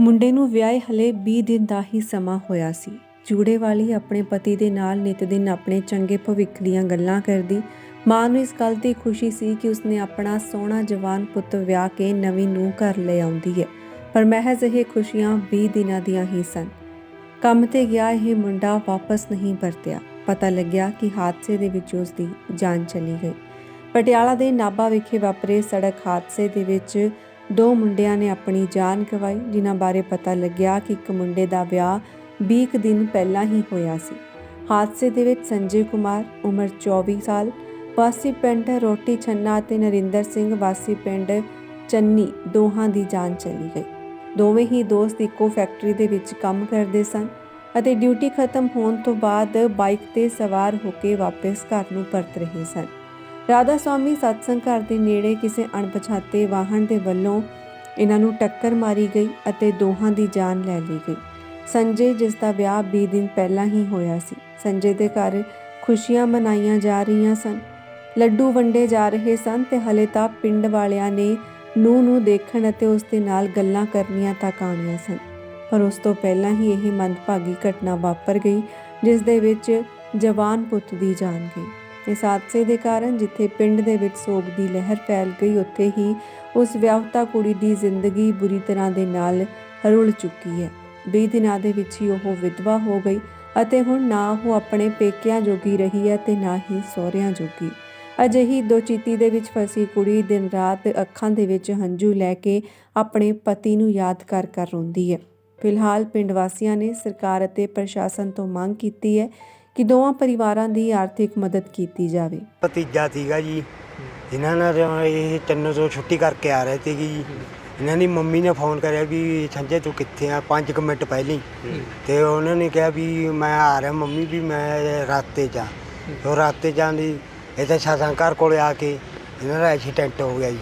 ਮੁੰਡੇ ਨੂੰ ਵਿਆਹੇ ਹਲੇ 20 ਦਿਨ ਦਾ ਹੀ ਸਮਾਂ ਹੋਇਆ ਸੀ। ਜੂੜੇ ਵਾਲੀ ਆਪਣੇ ਪਤੀ ਦੇ ਨਾਲ ਨਿਤ ਦਿਨ ਆਪਣੇ ਚੰਗੇ ਭਵਿੱਖ ਦੀਆਂ ਗੱਲਾਂ ਕਰਦੀ। ਮਾਂ ਨੂੰ ਇਸ ਗੱਲ ਦੀ ਖੁਸ਼ੀ ਸੀ ਕਿ ਉਸਨੇ ਆਪਣਾ ਸੋਹਣਾ ਜਵਾਨ ਪੁੱਤ ਵਿਆਹ ਕੇ ਨਵੀਂ ਨੂੰ ਘਰ ਲੈ ਆਉਂਦੀ ਹੈ, ਪਰ ਮਹਿਜ਼ ਇਹ ਖੁਸ਼ੀਆਂ 20 ਦਿਨਾਂ ਦੀਆਂ ਹੀ ਸਨ। ਕੰਮ ਤੇ ਗਿਆ, ਇਹ ਮੁੰਡਾ ਵਾਪਸ ਨਹੀਂ ਪਰਤਿਆ। ਪਤਾ ਲੱਗਿਆ ਕਿ ਹਾਦਸੇ ਦੇ ਵਿੱਚ ਉਸ ਦੀ ਜਾਨ ਚਲੀ ਗਈ। ਪਟਿਆਲਾ ਦੇ ਨਾਭਾ ਵਿਖੇ ਵਾਪਰੇ ਸੜਕ ਹਾਦਸੇ ਦੇ ਵਿੱਚ ਦੋ ਮੁੰਡਿਆਂ ਨੇ ਆਪਣੀ ਜਾਨ ਗਵਾਈ, ਜਿਨ੍ਹਾਂ ਬਾਰੇ ਪਤਾ ਲੱਗਿਆ ਕਿ ਇੱਕ ਮੁੰਡੇ ਦਾ ਵਿਆਹ 20 ਕੁ ਦਿਨ ਪਹਿਲਾਂ ਹੀ ਹੋਇਆ ਸੀ। ਹਾਦਸੇ ਦੇ ਵਿੱਚ ਸੰਜੇ ਕੁਮਾਰ ਉਮਰ 24 ਸਾਲ, ਵਾਸੀ ਪਿੰਡ ਰੋਟੀ ਛੰਨਾ ਅਤੇ ਨਰਿੰਦਰ ਸਿੰਘ ਵਾਸੀ ਪਿੰਡ ਚੰਨੀ ਦੋਹਾਂ ਦੀ ਜਾਨ ਚਲੀ ਗਈ। ਦੋਵੇਂ ਹੀ ਦੋਸਤ ਇੱਕੋ ਫੈਕਟਰੀ ਦੇ ਵਿੱਚ ਕੰਮ ਕਰਦੇ ਸਨ ਅਤੇ ਡਿਊਟੀ ਖਤਮ ਹੋਣ ਤੋਂ ਬਾਅਦ ਬਾਈਕ ਤੇ ਸਵਾਰ ਹੋ ਕੇ ਵਾਪਸ ਘਰ ਨੂੰ ਪਰਤ ਰਹੇ ਸਨ। ਰਾਧਾ ਸਵਾਮੀ ਸਤਸੰਗ ਘਰ ਦੇ ਨੇੜੇ ਕਿਸੇ ਅਣਪਛਾਤੇ ਵਾਹਨ ਦੇ ਵੱਲੋਂ ਇਹਨਾਂ ਨੂੰ ਟੱਕਰ ਮਾਰੀ ਗਈ ਅਤੇ ਦੋਹਾਂ ਦੀ ਜਾਨ ਲੈ ਲਈ ਗਈ। ਸੰਜੇ, ਜਿਸ ਦਾ ਵਿਆਹ 20 ਦਿਨ ਪਹਿਲਾਂ ਹੀ ਹੋਇਆ ਸੀ, ਸੰਜੇ ਦੇ ਘਰ ਖੁਸ਼ੀਆਂ ਮਨਾਈਆਂ ਜਾ ਰਹੀਆਂ ਸਨ। ਲੱਡੂ ਵੰਡੇ ਜਾ ਰਹੇ ਸਨ ਤੇ ਹਲੇ ਤਾਂ ਪਿੰਡ ਵਾਲਿਆਂ ਨੇ ਨੂੰ ਨੂੰ ਦੇਖਣ ਅਤੇ ਉਸ ਦੇ ਨਾਲ ਗੱਲਾਂ ਕਰਨੀਆਂ ਤੱਕ ਆਉਣੀਆਂ ਸਨ। ਪਰ ਉਸ ਤੋਂ ਪਹਿਲਾਂ ਹੀ ਇਹ ਮੰਦਭਾਗੀ ਘਟਨਾ ਵਾਪਰ ਗਈ, ਜਿਸ ਦੇ ਵਿੱਚ ਜਵਾਨ ਪੁੱਤ ਦੀ ਜਾਨ ਗਈ। ਇਸ ਹਾਦਸੇ ਦੇ ਕਾਰਨ ਜਿੱਥੇ ਪਿੰਡ ਦੇ ਵਿੱਚ ਸੋਗ ਦੀ ਲਹਿਰ ਫੈਲ ਗਈ, ਉੱਥੇ ਹੀ ਉਸ ਵਿਆਹੁਤਾ ਕੁੜੀ ਦੀ ਜ਼ਿੰਦਗੀ ਬੁਰੀ ਤਰ੍ਹਾਂ ਦੇ ਨਾਲ ਰੁਲ ਚੁੱਕੀ ਹੈ। 20 ਦਿਨਾਂ ਦੇ ਵਿੱਚ ਹੀ ਉਹ ਵਿਧਵਾ ਹੋ ਗਈ ਅਤੇ ਹੁਣ ਨਾ ਉਹ ਆਪਣੇ ਪੇਕਿਆਂ ਜੋਗੀ ਰਹੀ ਹੈ ਤੇ ਨਾ ਹੀ ਸਹੁਰਿਆਂ ਜੋਗੀ। ਅਜਿਹੀ ਦੋ ਚੀਤੀ ਦੇ ਵਿੱਚ ਫਸੀ ਕੁੜੀ ਦਿਨ ਰਾਤ ਅੱਖਾਂ ਦੇ ਵਿੱਚ ਹੰਝੂ ਲੈ ਕੇ ਆਪਣੇ ਪਤੀ ਨੂੰ ਯਾਦ ਕਰ ਕਰ ਰੋਂਦੀ ਹੈ। ਫਿਲਹਾਲ ਪਿੰਡ ਵਾਸੀਆਂ ਨੇ ਸਰਕਾਰ ਅਤੇ ਪ੍ਰਸ਼ਾਸਨ ਤੋਂ ਮੰਗ ਕੀਤੀ ਹੈ ਕਿ ਦੋਵਾਂ ਪਰਿਵਾਰਾਂ ਦੀ ਆਰਥਿਕ ਮਦਦ ਕੀਤੀ ਜਾਵੇ। ਭਤੀਜਾ ਸੀਗਾ ਜੀ ਇਹਨਾਂ ਨਾਲ ਇਹ ਤਿੰਨ ਤੋਂ ਛੁੱਟੀ ਕਰਕੇ ਆ ਰਹੇ ਸੀਗੇ ਜੀ। ਇਹਨਾਂ ਦੀ ਮੰਮੀ ਨੇ ਫੋਨ ਕਰਿਆ ਵੀ ਸੰਜੇ ਤੂੰ ਕਿੱਥੇ ਆ? 5 ਮਿੰਟ ਪਹਿਲਾਂ। ਤੇ ਉਹਨਾਂ ਨੇ ਕਿਹਾ ਵੀ ਮੈਂ ਆ ਰਿਹਾ ਮੰਮੀ ਵੀ ਮੈਂ ਰਾਤੇ ਜਾ। ਉਹ ਰਾਤੇ ਜਾਂਦੀ ਇੱਥੇ ਸਾਸਾਂ ਘਰ ਕੋਲੇ ਆ ਕੇ ਇਹਨਾਂ ਦਾ ਐਕਸੀਡੈਂਟ ਹੋ ਗਿਆ ਜੀ।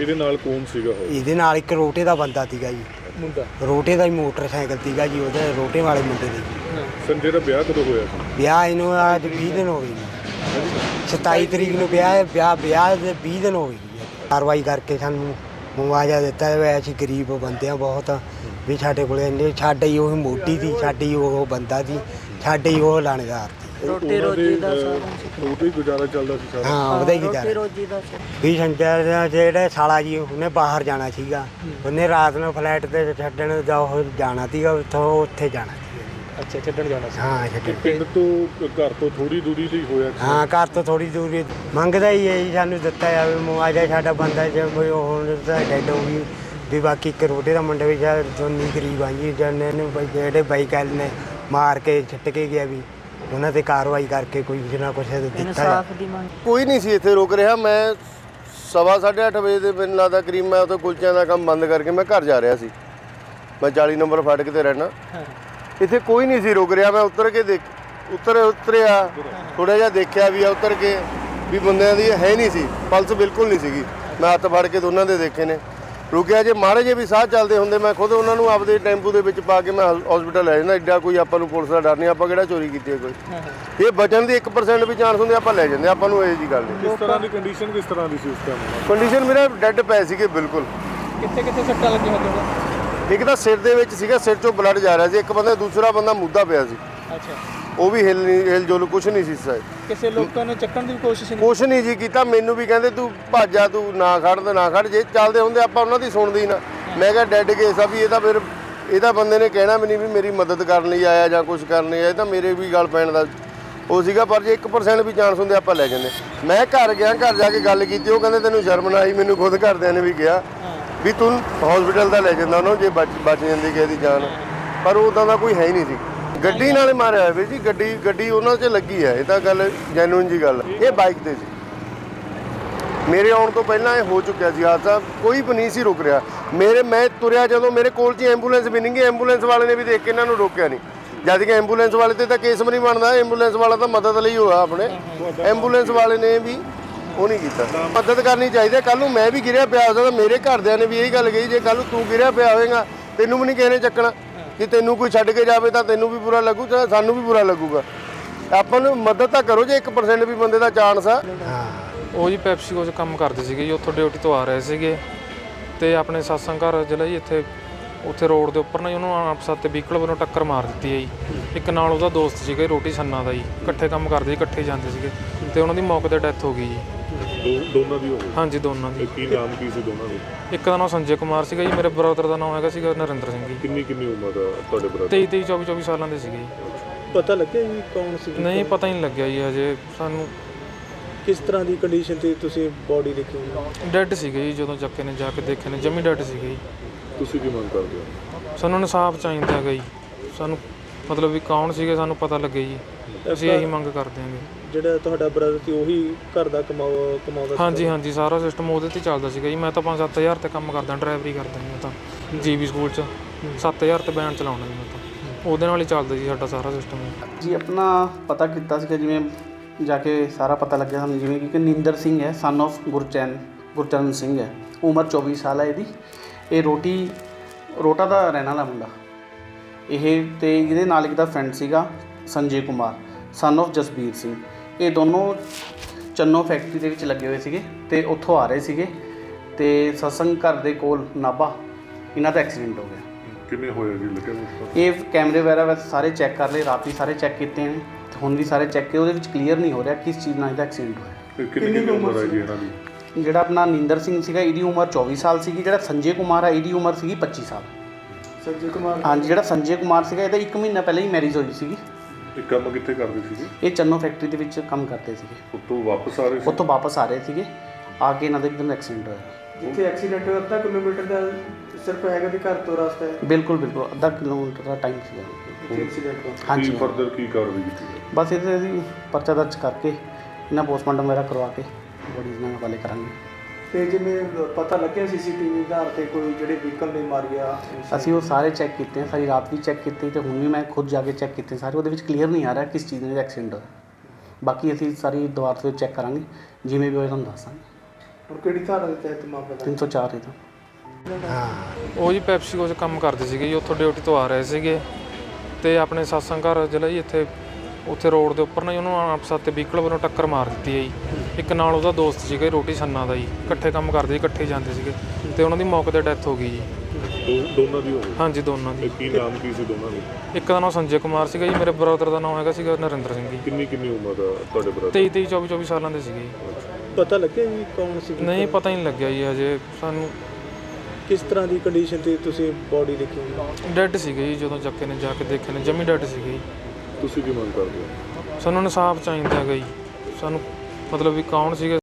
ਇਹਦੇ ਨਾਲ ਕੌਣ ਸੀਗਾ ਉਹ? ਇਹਦੇ ਨਾਲ ਇੱਕ ਰੋਟੇ ਦਾ ਬੰਦਾ ਸੀਗਾ ਜੀ। ਮੁੰਡਾ? ਰੋਟੇ ਦਾ ਹੀ ਮੋਟਰਸਾਈਕਲ ਸੀਗਾ ਜੀ ਉਹਦੇ ਰੋਟੇ ਵਾਲੇ ਮੁੰਡੇ ਦੇ ਜੀ। ਸੰਜੇ ਦਾ ਵਿਆਹ ਕਦੋਂ ਹੋਇਆ ਸੀ? ਵਿਆਹ ਇਹਨੂੰ ਅੱਜ 20 ਦਿਨ ਹੋ ਗਏ ਜੀ। 27 ਤਰੀਕ ਨੂੰ ਵਿਆਹ ਹੈ ਵਿਆਹ ਵਿਆਹ ਦੇ 20 ਦਿਨ ਹੋ ਗਏ ਜੀ। ਕਾਰਵਾਈ ਕਰਕੇ ਸਾਨੂੰ ਮੁਆਵਜ਼ਾ ਦਿੱਤਾ ਹੈ ਅਸੀਂ ਗਰੀਬ ਬੰਦੇ ਆ ਬਹੁਤ। ਵੀ ਸਾਡੇ ਕੋਲੇ ਇੰਨੇ ਸਾਡੇ ਹੀ ਉਹ ਮੋਟੀ ਸੀ ਸਾਡੇ ਹੀ ਉਹ ਬੰਦਾ ਸੀ ਸਾਡੇ ਹੀ ਉਹ ਲਾਣੇਦਾਰ ਸੀ। ਰੋਟੀ ਰੋਜੀ ਦਾ ਸਾਧਨ ਉਹਦੇ ਹੀ ਗੁਜ਼ਾਰਾ ਚੱਲਦਾ ਸੀ ਸਾਰਾ? ਹਾਂ ਉਹਦਾ ਹੀ ਵਿਚਾਰ ਵੀ ਸੰਜਰ ਦਾ ਜਿਹੜਾ ਸਾਲਾ ਜੀ ਉਹਨੇ ਬਾਹਰ ਜਾਣਾ ਸੀਗਾ। ਉਹਨੇ ਰਾਤ ਨੂੰ ਫਲਾਈਟ ਤੇ ਛੱਡਣ ਦਾ ਉਹ ਜਾਣਾ ਸੀਗਾ ਉੱਥੋਂ ਉੱਥੇ ਜਾਣਾ ਸੀ। ਅੱਛਾ ਛੱਡਣ ਜਾਣਾ ਸੀ। ਹਾਂ ਛੱਡਣ। ਪਿੰਡ ਤੋਂ ਘਰ ਤੋਂ ਥੋੜੀ ਦੂਰੀ ਹੀ ਹੋਇਆ ਸੀ। ਹਾਂ ਘਰ ਤੋਂ ਥੋੜੀ ਦੂਰੀ ਮੰਗਦਾ ਹੀ ਹੈ ਜੀ ਸਾਨੂੰ ਦਿੱਤਾ ਜਾਵੇ। ਮੁਆਵਜ਼ਾ ਸਾਡਾ ਬੰਦਾ ਜੇ ਕੋਈ ਹੁਣ ਤਾਂ ਡੈਡ ਹੋ ਗਈ। ਵੀ ਬਾਕੀ ਇੱਕ ਰੋਟੇ ਦਾ ਮੁੰਡਾ ਵੀ ਜਾਂ ਦੋਨੀ ਗਰੀਬ ਆ ਜੀ ਜਨੇ ਨੂੰ ਬਈ ਜਿਹੜੇ ਬਾਈਕਲ ਨੇ ਮਾਰ ਕੇ ਛੱਟ ਕੇ ਗਿਆ ਵੀ। ਉਹਨਾਂ ਤੇ ਕਾਰਵਾਈ ਕਰਕੇ ਕੋਈ ਕੁਛ ਨਾ ਕੁਛ ਦਿੱਤਾ ਕੋਈ ਨਹੀਂ ਸੀ ਇੱਥੇ ਰੁਕ ਰਿਹਾ। ਮੈਂ ਸਵਾ ਸਾਢੇ ਅੱਠ ਵਜੇ ਦੇ ਮੈਨੂੰ ਲੱਗਦਾ ਕਰੀਬ ਮੈਂ ਉੱਥੇ ਕੁਲਚਿਆਂ ਦਾ ਕੰਮ ਬੰਦ ਕਰਕੇ ਮੈਂ ਘਰ ਜਾ ਰਿਹਾ ਸੀ। ਮੈਂ 40 ਨੰਬਰ ਫਾਟਕ ਤੇ ਰਹਿਣਾ। ਇੱਥੇ ਕੋਈ ਨਹੀਂ ਸੀ ਰੁਕ ਰਿਹਾ ਮੈਂ ਉਤਰ ਕੇ ਦੇਖ ਉਤਰ ਉਤਰਿਆ ਥੋੜਾ ਜਿਹਾ ਦੇਖਿਆ ਵੀ ਆ ਉਤਰ ਕੇ ਵੀ ਬੰਦਿਆਂ ਦੀ ਹੈ ਨਹੀਂ ਸੀ ਪਲਸ ਬਿਲਕੁਲ ਨਹੀਂ ਸੀਗੀ। ਮੈਂ ਹੱਥ ਫੜ ਕੇ ਦੋਨਾਂ ਦੇ ਦੇਖੇ ਨੇ। ਰੁਕਿਆ ਜੇ ਮਾੜੇ ਜੇ ਵੀ ਸਾਹ ਚੱਲਦੇ ਹੁੰਦੇ ਮੈਂ ਖੁਦ ਉਹਨਾਂ ਨੂੰ ਆਪਦੇ ਟੈਂਪੂ ਦੇ ਵਿੱਚ ਪਾ ਕੇ ਮੈਂ ਹਸਪੀਟਲ ਲੈ ਜਾਂਦਾ ਐਡਾ ਕੋਈ ਆਪਾਂ ਨੂੰ ਪੁਲਿਸ ਦਾ ਡਰ ਨਹੀਂ ਆਪਾਂ ਕਿਹੜਾ ਚੋਰੀ ਕੀਤੀ ਹੈ ਕੋਈ? ਇਹ ਬਚਣ ਦੀ 1% ਵੀ ਚਾਂਸ ਹੁੰਦੇ ਆਪਾਂ ਲੈ ਜਾਂਦੇ ਆਪਾਂ ਨੂੰ ਇਹ ਜੀ ਗੱਲ ਨਹੀਂ। ਕਿਸ ਤਰ੍ਹਾਂ ਦੀ ਕੰਡੀਸ਼ਨ ਕਿਸ ਤਰ੍ਹਾਂ ਦੀ ਸੀ ਉਸ ਟਾਈਮ ਕੰਡੀਸ਼ਨ ਮੇਰਾ ਡੈੱਡ ਪੈ ਸੀਗੇ ਬਿਲਕੁਲ। ਕਿੱਥੇ ਕਿੱਥੇ ਸੱਟਾਂ ਲੱਗੀਆਂ ਤੁਹਾਡੇ ਇੱਕ ਤਾਂ ਸਿਰ ਦੇ ਵਿੱਚ ਸੀਗਾ ਸਿਰ ਚੋਂ ਬਲੱਡ ਜਾ ਰਿਹਾ ਸੀ ਇੱਕ ਬੰਦਾ ਦੂਸਰਾ ਬੰਦਾ ਮੁੱਦਾ ਪਿਆ ਸੀ। ਅੱਛਾ। ਉਹ ਵੀ ਹਿਲ ਨਹੀਂ ਹਿਲ ਜੁਲ ਕੁਛ ਨਹੀਂ ਸੀ ਸਾਇਦ ਕਿਸੇ ਲੋਕਾਂ ਨੇ ਚੱਕਣ ਦੀ ਵੀ ਕੋਸ਼ਿਸ਼ ਨਹੀਂ ਕੁਛ ਨਹੀਂ ਜੀ ਕੀਤਾ ਮੈਨੂੰ ਵੀ ਕਹਿੰਦੇ ਤੂੰ ਭੱਜ ਜਾ ਤੂੰ ਨਾ ਖੜ ਤੇ ਨਾ ਖੜ ਜੇ ਚੱਲਦੇ ਹੁੰਦੇ ਆਪਾਂ ਉਹਨਾਂ ਦੀ ਸੁਣਦੇ ਹੀ। ਨਾ ਮੈਂ ਕਿਹਾ ਡੈਡ ਕੇਸ ਆ ਵੀ ਇਹ ਤਾਂ ਫਿਰ ਇਹਦਾ ਬੰਦੇ ਨੇ ਕਹਿਣਾ ਵੀ ਨਹੀਂ ਵੀ ਮੇਰੀ ਮਦਦ ਕਰਨ ਲਈ ਆਇਆ ਜਾਂ ਕੁਝ ਕਰਨ ਲਈ ਆਇਆ ਇਹ ਤਾਂ ਮੇਰੇ ਵੀ ਗੱਲ ਪੈਣ ਦਾ ਉਹ ਸੀਗਾ ਪਰ ਜੇ 1% ਵੀ ਚਾਂਸ ਹੁੰਦੇ ਆਪਾਂ ਲੈ ਜਾਂਦੇ। ਮੈਂ ਘਰ ਗਿਆ ਘਰ ਜਾ ਕੇ ਗੱਲ ਕੀਤੀ ਉਹ ਕਹਿੰਦੇ ਤੈਨੂੰ ਸ਼ਰਮ ਨਾ ਆਈ ਮੈਨੂੰ ਖੁਦ ਘਰਦਿਆਂ ਨੇ ਵੀ ਕਿਹਾ। ਵੀ ਤੂੰ ਹਸਪੀਟਲ ਦਾ ਲੈ ਜਾਂਦਾ ਉਹਨੂੰ ਜੇ ਬਚ ਬਚ ਜਾਂਦੀ ਕਿਸੇ ਦੀ ਜਾਨ। ਪਰ ਉਦਾਂ ਦਾ ਕੋਈ ਹੈ ਹੀ ਨਹੀਂ ਸੀ। ਗੱਡੀ ਨਾਲੇ ਮਾਰਿਆ ਹੋਇਆ ਵੀਰ ਜੀ ਗੱਡੀ ਗੱਡੀ ਉਹਨਾਂ 'ਚ ਲੱਗੀ ਹੈ ਇਹ ਤਾਂ ਗੱਲ ਜੈਨੂਇਨ ਜੀ ਗੱਲ। ਹੈ। ਇਹ ਬਾਈਕ ਤੇ ਸੀ। ਮੇਰੇ ਆਉਣ ਤੋਂ ਪਹਿਲਾਂ ਇਹ ਹੋ ਚੁੱਕਿਆ ਸੀ ਹਾਦਸਾ ਕੋਈ ਵੀ ਨਹੀਂ ਸੀ ਰੁਕ ਰਿਹਾ। ਮੇਰੇ ਮੈਂ ਤੁਰਿਆ ਜਦੋਂ ਮੇਰੇ ਕੋਲ 'ਚ ਐਂਬੂਲੈਂਸ ਵੀ ਨਹੀਂ ਗਈ ਐਂਬੂਲੈਂਸ ਵਾਲੇ ਨੇ ਵੀ ਦੇਖ ਕੇ ਇਹਨਾਂ ਨੂੰ ਰੋਕਿਆ ਨਹੀਂ। ਜਦ ਕਿ ਐਂਬੂਲੈਂਸ ਵਾਲੇ ਤੇ ਤਾਂ ਕੇਸ ਵੀ ਨਹੀਂ ਬਣਦਾ ਐਂਬੂਲੈਂਸ ਵਾਲਾ ਤਾਂ ਮਦਦ ਲਈ ਹੋਇਆ ਆਪਣੇ। ਐਂਬੂਲੈਂਸ ਵਾਲੇ ਨੇ ਵੀ ਉਹ ਨਹੀਂ ਕੀਤਾ। ਮਦਦ ਕਰਨੀ ਚਾਹੀਦੀ ਹੈ। ਕੱਲ ਨੂੰ ਮੈਂ ਵੀ ਗਿਰਿਆ ਪਿਆ ਹੋ ਮੇਰੇ ਘਰਦਿਆਂ ਨੇ ਵੀ ਇਹੀ ਗੱਲ ਕਹੀ, ਜੇ ਕੱਲ ਨੂੰ ਤੂੰ ਗਿਰਿਆ ਪਿਆ ਹੋਵੇਗਾ, ਤੈਨੂੰ ਵੀ ਨਹੀਂ ਕਿਸੇ ਨੇ ਚੱਕਣਾ ਕਿ ਤੈਨੂੰ ਕੋਈ ਛੱਡ ਕੇ ਜਾਵੇ ਤਾਂ ਤੈਨੂੰ ਵੀ ਬੁਰਾ ਲੱਗੂ, ਤੇ ਸਾਨੂੰ ਵੀ ਬੁਰਾ ਲੱਗੂਗਾ। ਆਪਾਂ ਨੂੰ ਮਦਦ ਤਾਂ ਕਰੋ ਜੇ 1% ਵੀ ਬੰਦੇ ਦਾ ਚਾਂਸ ਆ। ਉਹ ਜੀ ਪੈਪਸੀਕੋ 'ਚ ਕੰਮ ਕਰਦੇ ਸੀਗੇ ਜੀ, ਉੱਥੋਂ ਡਿਊਟੀ ਤੋਂ ਆ ਰਹੇ ਸੀਗੇ। ਤੇ ਆਪਣੇ satsang ਘਰ ਜਿਹੜਾ ਜੀ ਇੱਥੇ, ਉੱਥੇ ਰੋਡ ਦੇ ਉੱਪਰ ਨਾ ਉਹਨੂੰ ਆਪਸ ਤੇ ਵਹੀਕਲ ਵੱਲੋਂ ਟੱਕਰ ਮਾਰ ਦਿੱਤੀ ਹੈ ਜੀ। ਇੱਕ ਨਾਲ ਉਹਦਾ ਦੋਸਤ ਸੀਗਾ ਰੋਟੀ ਸੰਨਾ ਦਾ ਜੀ। ਇਕੱਠੇ ਕੰਮ ਕਰਦੇ ਸੀ, ਇਕੱਠੇ ਜਾਂਦੇ ਸੀਗੇ। ਤੇ ਉਹਨਾਂ ਦੀ ਮੌਕੇ ਤੇ ਡੈਥ ਹੋ ਗਈ ਜੀ। ਦੋ- ਦੋਨਾਂ ਦੀ ਹੋ ਗਈ। ਹਾਂਜੀ ਦੋਨਾਂ ਦੀ। ਕੀ ਨਾਮ ਕੀ ਸੀ ਦੋਨਾਂ ਦੇ? ਇੱਕ ਦਾ ਨਾਮ ਸੰਜੇ ਕੁਮਾਰ ਸੀਗਾ ਜੀ ਮੇਰੇ ਬ੍ਰਦਰ ਦਾ ਨਾਮ ਹੈਗਾ ਸੀਗਾ ਨਰਿੰਦਰ ਸਿੰਘ ਜੀ। ਕਿੰਨੀ ਕਿੰਨੀ ਉਮਰ ਦਾ ਤੁਹਾਡੇ ਬ੍ਰਦਰ 23 23 24 24 ਸਾਲਾਂ ਦੇ ਸੀਗੇ ਜੀ। ਪਤਾ ਲੱਗਿਆ ਜੀ ਕੌਣ ਸੀ? ਨਹੀਂ ਪਤਾ ਹੀ ਨਹੀਂ ਲੱਗਿਆ ਜੀ ਹਜੇ ਸਾਨੂੰ ਕਿਸ ਤਰ੍ਹਾਂ ਦੀ ਕੰਡੀਸ਼ਨ ਤੇ ਤੁਸੀਂ ਬੋਡੀ ਦੇਖੀ? ਡੈੱਡ ਸੀਗੇ ਜੀ ਜਦੋਂ ਚੱਕੇ ਨੇ ਜਾ ਕੇ ਦੇਖੇ ਨੇ ਜਮੀ ਡੈੱਡ ਸੀਗੇ ਜੀ। ਤੁਸੀਂ ਕੀ ਮੰਗ ਕਰਦੇ ਹੋ? ਸਾਨੂੰ ਇਨਸਾਫ ਚਾਹੀਦਾ ਹੈਗਾ ਜੀ। ਸਾਨੂੰ ਮਤਲਬ ਵੀ ਕੌਣ ਸੀਗੇ ਸਾਨੂੰ ਪਤਾ ਲੱਗੇ ਜੀ। ਅਸੀਂ ਇਹੀ ਮੰਗ ਕਰਦੇ ਹਾਂਗੇ ਜਿਹੜਾ ਤੁਹਾਡਾ ਬ੍ਰਦਰ ਸੀ ਉਹੀ ਘਰ ਦਾ ਕਮਾਉ ਕਮਾਉਂਦਾ ਸੀ? ਹਾਂਜੀ ਹਾਂਜੀ ਸਾਰਾ ਸਿਸਟਮ ਉਹਦੇ ਤੇ ਹੀ ਚੱਲਦਾ ਸੀਗਾ ਜੀ। ਮੈਂ ਤਾਂ 5-7000 ਤੇ ਕੰਮ ਕਰਦਾ ਡਰਾਈਵਰੀ ਕਰਦਾ ਜੀ ਮੈਂ ਤਾਂ। ਜੀਬੀ ਸਕੂਲ 'ਚ। 7000 ਤੇ ਬੈਂਡ ਚਲਾਉਣਾ ਜੀ ਮੈਂ ਤਾਂ। ਉਹਦੇ ਨਾਲ ਹੀ ਚੱਲਦਾ ਜੀ ਸਾਡਾ ਸਾਰਾ ਸਿਸਟਮ ਜੀ ਆਪਣਾ ਪਤਾ ਕੀਤਾ ਸੀਗਾ ਜਿਵੇਂ ਜਾ ਕੇ ਸਾਰਾ ਪਤਾ ਲੱਗਿਆ ਸਾਨੂੰ ਜਿਵੇਂ ਕਿ ਨਿੰਦਰ ਸਿੰਘ ਹੈ ਸਨ of ਗੁਰਚੈਨ ਗੁਰਚਰਨ ਸਿੰਘ ਹੈ। ਉਮਰ 24 ਸਾਲ ਹੈ ਇਹਦੀ। ਇਹ ਰੋਟੀ ਰੋਟਾ ਦਾ ਰਹਿਣ ਵਾਲਾ ਮੁੰਡਾ। ਇਹ ਤੇ ਇਹਦੇ ਨਾਲ ਇੱਕ ਦਾ ਫਰੈਂਡ ਸੀਗਾ ਸੰਜੇ ਕੁਮਾਰ ਸਨ of ਜਸਬੀਰ ਸਿੰਘ। ਇਹ ਦੋਨੋਂ ਚੰਨੋ ਫੈਕਟਰੀ ਦੇ ਵਿੱਚ ਲੱਗੇ ਹੋਏ ਸੀਗੇ ਤੇ ਉੱਥੋਂ ਆ ਰਹੇ ਸੀਗੇ ਤੇ ਸਤਸੰਗ ਘਰ ਦੇ ਕੋਲ ਨਾਭਾ। ਇਹਨਾਂ ਦਾ ਐਕਸੀਡੈਂਟ ਹੋ ਗਿਆ। ਕਿਵੇਂ ਹੋਇਆ ਜੀ? ਲੱਗਿਆ ਕੁਛ? ਇਹ ਕੈਮਰੇ ਵਗੈਰਾ ਵੈਸੇ ਸਾਰੇ ਚੈੱਕ ਕਰ ਲਏ ਰਾਤੀ ਸਾਰੇ ਚੈੱਕ ਕੀਤੇ ਨੇ ਤੇ ਹੁਣ ਵੀ ਸਾਰੇ ਚੈੱਕ ਕੀਤੇ ਉਹਦੇ ਵਿੱਚ ਕਲੀਅਰ ਨਹੀਂ ਹੋ ਰਿਹਾ ਕਿਸ ਚੀਜ਼ ਨਾਲ ਇਹਦਾ ਐਕਸੀਡੈਂਟ ਹੋਇਆ। ਕਿੰਨੀ ਕਿੰਨੀ ਉਮਰ ਹੈ ਜੀ ਇਹਨਾਂ ਦੀ? ਜਿਹੜਾ ਆਪਣਾ ਨਿੰਦਰ ਸਿੰਘ ਸੀਗਾ ਇਹਦੀ ਉਮਰ 24 ਸਾਲ ਸੀਗੀ ਜਿਹੜਾ ਸੰਜੇ ਕੁਮਾਰ ਹੈ ਇਹਦੀ ਉਮਰ ਸੀਗੀ 25 ਸਾਲ। ਸੰਜੇ ਕੁਮਾਰ ਹਾਂਜੀ ਜਿਹੜਾ ਸੰਜੇ ਕੁਮਾਰ ਸੀਗਾ ਇਹਦਾ 1 ਮਹੀਨਾ ਪਹਿਲਾਂ ਹੀ ਮੈਰਿਜ ਹੋਈ ਸੀਗੀ। ਇਹ ਕੰਮ ਕਿੱਥੇ ਕਰਦੇ ਸੀਗੇ? ਇਹ ਚੰਨੋ ਫੈਕਟਰੀ ਦੇ ਵਿੱਚ ਕੰਮ ਕਰਦੇ ਸੀਗੇ। ਉੱਤੋਂ ਵਾਪਸ ਆ ਰਹੇ ਸੀ? ਉੱਥੋਂ ਵਾਪਸ ਆ ਰਹੇ ਸੀਗੇ। ਆ ਕੇ ਇਹਨਾਂ ਦਾ ਇੱਕਦਮ ਐਕਸੀਡੈਂਟ ਹੋਇਆ। ਜਿੱਥੇ ਐਕਸੀਡੈਂਟ ਹੋਇਆ ਅੱਧਾ ਕਿਲੋਮੀਟਰ ਦਾ ਸਿਰਫ ਹੈਗਾ ਵੀ ਘਰ ਤੋਂ ਰਸਤਾ ਹੈ। ਬਿਲਕੁਲ ਬਿਲਕੁਲ। ਅੱਧਾ ਕਿਲੋਮੀਟਰ ਦਾ ਟਾਈਮ ਸੀਗਾ। ਜਿੱਥੇ ਐਕਸੀਡੈਂਟ ਹੋਇਆ। ਕੀ ਹਾਂਜੀ ਫਰਦਰ ਕੀ ਕਾਰਵਾਈ ਕੀਤੀ ਹੈ? ਬਸ ਇਹਦੇ ਦੀ ਪਰਚਾ ਦਰਜ ਕਰਕੇ ਇਹਨਾਂ ਪੋਸਟਮਾਰਟਮ ਵਗੈਰਾ ਕਰਵਾ ਕੇ ਬੋਡੀ ਨਾਲ ਹਵਾਲੇ ਕਰਾਂਗੇ। ਤੇ ਜਿਵੇਂ ਪਤਾ ਲੱਗਿਆ ਸੀਸੀਟੀਵੀ ਆਧਾਰ ਤੇ ਕੋਈ ਜਿਹੜੇ ਵਹੀਕਲ ਨੇ ਮਾਰਿਆ? ਅਸੀਂ ਉਹ ਸਾਰੇ ਚੈੱਕ ਕੀਤੇ ਆ ਸਾਰੀ ਰਾਤ ਵੀ ਚੈੱਕ ਕੀਤੇ ਤੇ ਹੁਣ ਵੀ ਮੈਂ ਖੁਦ ਜਾ ਕੇ ਚੈੱਕ ਕੀਤੇ ਸਾਰੇ ਉਹਦੇ ਵਿੱਚ ਕਲੀਅਰ ਨਹੀਂ ਆ ਰਿਹਾ ਕਿਸ ਚੀਜ਼ ਨਾਲ ਐਕਸੀਡੈਂਟ ਹੋਇਆ। ਬਾਕੀ ਅਸੀਂ ਸਾਰੀ ਦੁਬਾਰਾ ਤੋਂ ਚੈੱਕ ਕਰਾਂਗੇ ਜਿਵੇਂ ਵੀ ਹੋਏ ਤੁਹਾਨੂੰ ਦੱਸਾਂਗੇ। ਹੁਣ ਕਿਹੜੀ ਧਾਰਾ ਦੇ ਤਹਿਤ ਮਾਮਲਾ ਦਰਜ? 304 ਇਹ ਤਾਂ। ਉਹ ਜੀ ਪੈਪਸੀਕੋ 'ਚ ਕੰਮ ਕਰਦੇ ਸੀਗੇ ਜੀ ਉੱਥੋਂ ਡਿਊਟੀ ਤੋਂ ਆ ਰਹੇ ਸੀਗੇ ਤੇ ਆਪਣੇ satsang ਘਰ ਜਿਹੜਾ ਜੀ ਇੱਥੇ ਉੱਥੇ ਰੋਡ ਦੇ ਉੱਪਰ ਨਾ ਜੀ ਉਹਨੂੰ ਆਪਸ ਤੇ ਵਹੀਕਲ ਵੱਲੋਂ ਟੱਕਰ ਮਾਰ ਦਿੱਤੀ ਹੈ ਜੀ। ਇੱਕ ਨਾਲ ਉਹਦਾ ਦੋਸਤ ਸੀਗਾ ਜੀ, ਰੋਟੀ ਸੰਨਾ ਦਾ ਜੀ। ਇਕੱਠੇ ਕੰਮ ਕਰਦੇ ਸੀ ਇਕੱਠੇ ਜਾਂਦੇ ਸੀਗੇ। ਤੇ ਉਹਨਾਂ ਦੀ ਮੌਕੇ ਤੇ ਡੈਥ ਹੋ ਗਈ ਜੀ। ਦੋ- ਦੋਨਾਂ ਦੀ ਹੋ ਗਈ? ਹਾਂਜੀ ਦੋਨਾਂ ਦੀ। ਕੀ ਨਾਮ ਕੀ ਸੀ ਦੋਨਾਂ ਦੇ? ਇੱਕ ਦਾ ਨਾਮ ਸੰਜੇ ਕੁਮਾਰ ਸੀਗਾ ਜੀ ਮੇਰੇ ਬ੍ਰਦਰ ਦਾ ਨਾਮ ਹੈਗਾ ਸੀਗਾ ਨਰਿੰਦਰ ਸਿੰਘ ਜੀ। ਕਿੰਨੀ ਕਿੰਨੀ ਉਮਰ ਦਾ ਤੁਹਾਡੇ ਬ੍ਰਦਰ 23 23 24 24 ਸਾਲਾਂ ਦੇ ਸੀਗੇ ਜੀ। ਪਤਾ ਲੱਗਿਆ ਜੀ ਕੌਣ ਸੀ? ਨਹੀਂ ਪਤਾ ਹੀ ਨਹੀਂ ਲੱਗਿਆ ਜੀ ਹਜੇ। ਸਾਨੂੰ ਕਿਸ ਤਰ੍ਹਾਂ ਦੀ ਕੰਡੀਸ਼ਨ ਤੇ ਤੁਸੀਂ ਬੋਡੀ ਦੇਖੀ? ਡੈੱਡ ਸੀਗੇ ਜੀ ਜਦੋਂ ਚੱਕੇ ਨੇ ਜਾ ਕੇ ਦੇਖੇ ਨੇ ਜਮੀ ਡੈੱਡ ਸੀਗੇ ਜੀ। ਤੁਸੀਂ ਕੀ ਮੰਗ ਕਰਦੇ ਹੋ? ਸਾਨੂੰ ਇਨਸਾਫ ਚਾਹੀਦਾ ਹੈਗਾ ਜੀ। ਸਾਨੂੰ ਮਤਲਬ ਵੀ ਕੌਣ ਸੀਗਾ